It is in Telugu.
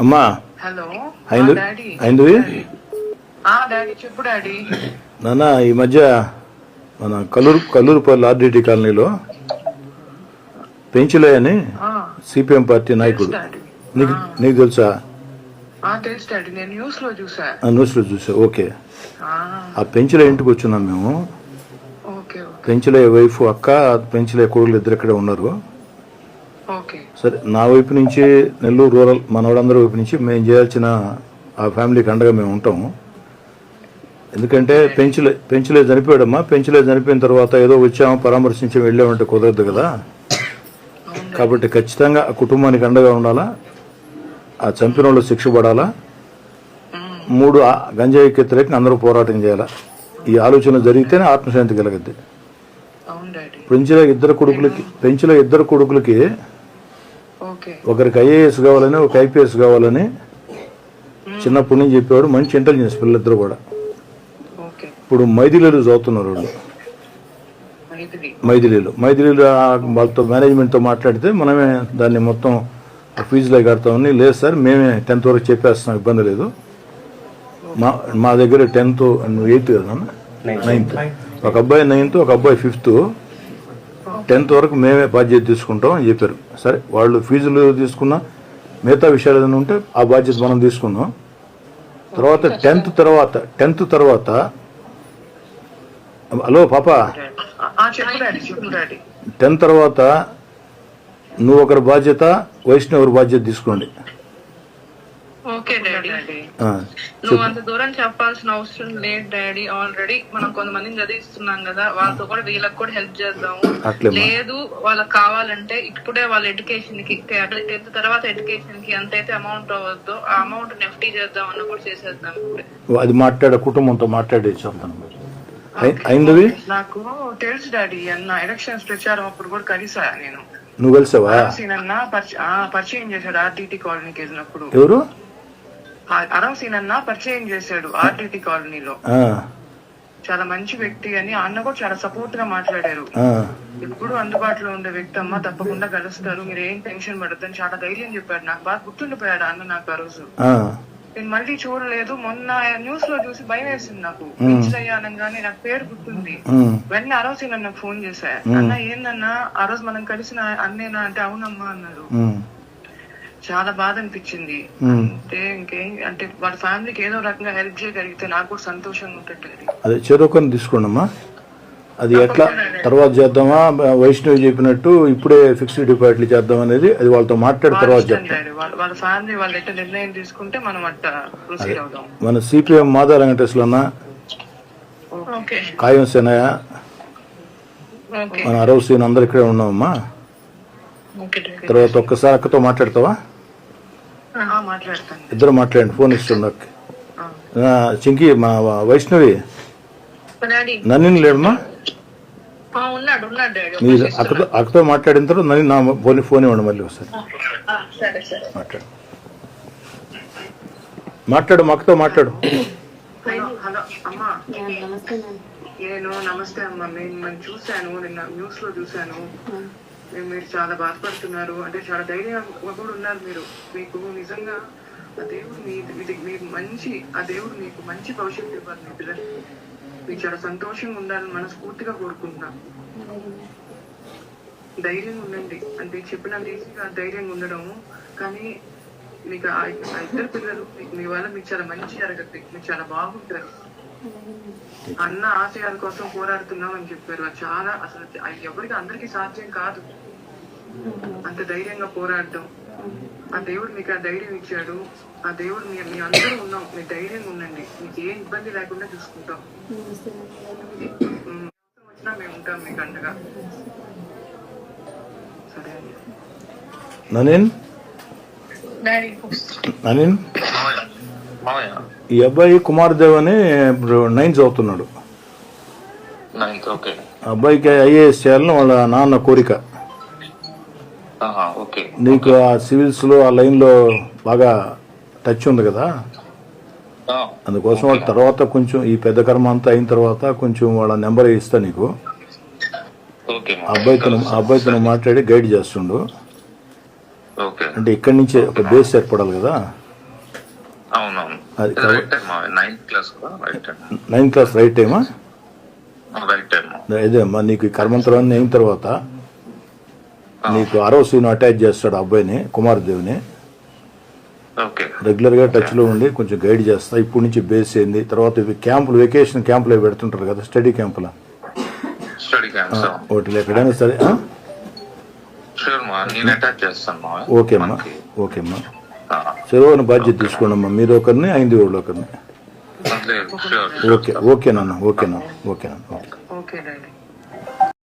అమ్మా. హలో అయింది నాన్న ఈ మధ్య మన కల్లూరు కల్లూరుపల్లి ఆర్డిటి కాలనీలో పెంచులే అని సిపిఎం పార్టీ నాయకుడు. నీకు నీకు తెలుసా? న్యూస్లో చూసా. ఓకే. ఆ, పెంచులే ఇంటికి వచ్చినాం మేము. పెంచులే వైఫ్ అక్క పెంచులే కొడుకులు ఇద్దరు ఇక్కడే ఉన్నారు. ఓకే. సరే నా వైపు నుంచి నెల్లూరు రూరల్ మనవాళ్ళందరి వైపు నుంచి మేము చేయాల్సిన ఆ ఫ్యామిలీకి అండగా మేము ఉంటాము ఎందుకంటే పెంచులే పెంచులే చనిపోయాడమ్మా. పెంచులే చనిపోయిన తర్వాత ఏదో వచ్చాము పరామర్శించి వెళ్ళామంటే కుదరదు కదా. కాబట్టి ఖచ్చితంగా ఆ కుటుంబానికి అండగా ఉండాలా ఆ చంపిన వాళ్ళు శిక్ష పడాలా మూడు గంజాయి వ్యతిరేకంగా అందరూ పోరాటం చేయాలా? ఈ ఆలోచన జరిగితేనే ఆత్మశాంతి కలగద్ది. పెంచులే ఇద్దరు కొడుకులకి పెంచులే ఇద్దరు కొడుకులకి ఒకరికి ఐఏఎస్ కావాలని ఒక ఐపీఎస్ కావాలని చిన్నప్పటి నుంచి చెప్పేవాడు మంచి ఇంటెలిజెన్స్ పిల్లలిద్దరు కూడా. ఓకే ఇప్పుడు మైథిలీలు చదువుతున్నారు వాళ్ళు. మైథిలి. మైథిలీలు. మైథిలీలు వాళ్ళతో మేనేజ్మెంట్తో మాట్లాడితే మనమే దాన్ని మొత్తం ఫీజులో కడతామని లేదు సార్ మేమే టెన్త్ వరకు చెప్పేస్తున్నాం ఇబ్బంది లేదు. మా మా దగ్గర టెన్త్ ఎయిత్ కదా నైన్త్ ఒక అబ్బాయి నైన్త్ ఒక అబ్బాయి ఫిఫ్త్. టెన్త్ వరకు మేమే బాధ్యత తీసుకుంటాం అని చెప్పారు. సరే వాళ్ళు ఫీజులు తీసుకున్నా మిగతా విషయాలు ఏదైనా ఉంటే ఆ బాధ్యత మనం తీసుకుందాం. తర్వాత టెన్త్ తర్వాత టెన్త్ తర్వాత హలో పాప. టెన్త్ తర్వాత నువ్వు ఒకరి బాధ్యత వైష్ణవ్ ఒకరి బాధ్యత తీసుకోండి. ఓకే డాడీ ఆ, నువ్వు అంత దూరం చెప్పాల్సిన అవసరం లేదు డాడీ ఆల్రెడీ మనం కొంతమందిని చదివిస్తున్నాం కదా వాళ్ళతో కూడా వీళ్ళకి కూడా హెల్ప్ చేద్దాము. అట్లేమ్మా. లేదు వాళ్ళకి కావాలంటే ఇప్పుడే వాళ్ళ ఎడ్యుకేషన్కి టెన్త్ తర్వాత ఎడ్యుకేషన్కి ఎంత అయితే అమౌంట్ అవ్వద్దో ఆ అమౌంట్ నెఫ్టీ చేద్దాం అన్న కూడా చేసేద్దాం ఇప్పుడే. అది మాట్లాడే కుటుంబంతో మాట్లాడి చెప్తాను అయి- అయిందవి నాకు తెలుసు డాడీ అన్న ఎలక్షన్స్ ప్రచారం అప్పుడు కూడా కలిసా నేను. నువ్వు కలిసావా? పరిచయం చేశాడు ఆర్టీటీ కాలనీకి వెళ్ళినప్పుడు. ఎవరు? అరం సీన్ అన్న పరిచయం చేశాడు ఆర్టీటీ కాలనీలో. ఆ, చాలా మంచి వ్యక్తి అని అన్న కూడా చాలా సపోర్ట్గా మాట్లాడారు. ఆ, ఎప్పుడు అందుబాటులో ఉండే వ్యక్తి అమ్మ తప్పకుండా కలుస్తారు. మీరు ఏం టెన్షన్ పడద్దని చాలా ధైర్యం చెప్పాడు. నాకు బాగా గుర్తుండిపోయాడు అన్న నాకు ఆ రోజు. ఆ, నేను మళ్ళీ చూడలేదు. మొన్న న్యూస్లో చూసి భయం వేసింది నాకు. పిచ్చిలయ్య అనగానే నాకు పేరు గుర్తుంది. వెంటనే అరవసి నాకు ఫోన్ చేశా అన్న ఏందన్నా? ఆ రోజు మనం కలిసిన అన్నేనా? అంటే అవునమ్మా అన్నారు. చాలా బాధ అనిపించింది. అంటే ఇంకేం అంటే వాళ్ళ ఫ్యామిలీకి ఏదో రకంగా హెల్ప్ చేయగలిగితే నాకు కూడా సంతోషంగా ఉంటుంది అదే చెరోకొని తీసుకోండి అమ్మా అది ఎట్లా? తర్వాత చేద్దామా? వైష్ణవి చెప్పినట్టు ఇప్పుడే ఫిక్స్డ్ డిపాజిట్లు చేద్దాం అనేది అది వాళ్ళతో మాట్లాడి తర్వాత వాళ్ళ ఫ్యామిలీ వాళ్ళు నిర్ణయం తీసుకుంటే మనం అట్లా ప్రొసీడ్ అవుదాం. మన సిపిఎం మాదా వెంకటేశ్వర అన్న? సేనయ్య? మన అరవ సీన్ అందరు ఇక్కడే ఉన్నామమ్మా తర్వాత ఒక్కసారి అక్కతో మాట్లాడతావా? ఇద్దరు మాట్లాడండి ఫోన్. ఆ, చింకి మా వైష్ణవి నన్ను లేడమ్మా? ఆ, ఉన్నాడు ఉన్నాడు డాడీ మీరు అక్కతో అక్కతో మాట్లాడిన తర్వాత నన్ను నా ఫోన్ ఫోన్ ఇవ్వండి మళ్ళీ ఒకసారి. ఆ, సరే సరే. మాట్లాడు. మాట్లాడు మా అక్కతో మాట్లాడు. నేను నమస్తే అమ్మా. నేను చూశాను నిన్న న్యూస్లో చూశాను మీరు చాలా బాధపడుతున్నారు. అంటే చాలా ధైర్యం కూడా ఉన్నారు మీరు. మీకు నిజంగా ఆ దేవుడు మీ మీకు మంచి ఆ దేవుడు మీకు మంచి భవిష్యత్తు ఇవ్వాలి మీ పిల్లలకి. మీకు చాలా సంతోషంగా ఉండాలని మనస్ఫూర్తిగా కోరుకుంటున్నాం. ధైర్యంగా ఉండండి. అంటే చెప్పినంత ఈజీగా ధైర్యంగా ఉండడం. కానీ మీకు ఆ ఇద్దరు పిల్లలు మీకు మీ వల్ల మీకు చాలా మంచి జరగద్ది. మీకు చాలా బాగుంటారు. అన్న ఆశయాల కోసం పోరాడుతున్నాం అని చెప్పారు. చాలా అసలు ఎవరికి అందరికీ సాధ్యం కాదు. అంత ధైర్యంగా పోరాడడం. ఆ దేవుడు మీకు ఆ ధైర్యం ఇచ్చాడు. ఆ దేవుడు మీ మీ అందరూ ఉన్నాం. మీరు ధైర్యంగా ఉండండి. మీకు ఏ ఇబ్బంది లేకుండా చూసుకుంటాం. వచ్చినా మేము ఉంటాం మీకు అండగా. సరే అండి. ననీన్? ఈ అబ్బాయి కుమార్ దేవ్ అని నైన్త్ చదువుతున్నాడు అబ్బాయికి ఐఏఎస్ చేయాలని వాళ్ళ నాన్న కోరిక. నీకు ఆ సివిల్స్లో ఆ లైన్లో బాగా టచ్ ఉంది కదా? అందుకోసం వాళ్ళ తర్వాత కొంచెం ఈ పెద్ద కర్మ అంతా అయిన తర్వాత కొంచెం వాళ్ళ నెంబర్ ఇస్తా నీకు. అబ్బాయితో అబ్బాయితో మాట్లాడి గైడ్ చేస్తుండు. అంటే ఇక్కడి నుంచే ఒక బేస్ ఏర్పడాలి కదా? అది టైం నైన్త్ క్లాస్ రైట్ టైమా అమ్మా నీకు ఈ కర్మంతరాన్ని అయిన తర్వాత నీకు ఆరో సీన్ అటాచ్ చేస్తాడు అబ్బాయిని కుమారదేవిని. ఓకే. రెగ్యులర్గా టచ్లో ఉండి కొంచెం గైడ్ చేస్తా. ఇప్పటి నుంచి బేస్ ఏంది తర్వాత ఇవి క్యాంపులు వెకేషన్ క్యాంపులు అవి పెడుతుంటారు కదా స్టడీ క్యాంపులు? వాటిలో ఎక్కడైనా సరే ఆ? షూర్ సెలవుని బాధ్యత తీసుకోండి అమ్మా మీరు ఒకరిని ఐదు వాళ్ళు ఒకరిని. ఓకే ఓకేనన్నా ఓకేనా ఓకేనా ఓకే ఓకే డాడీ.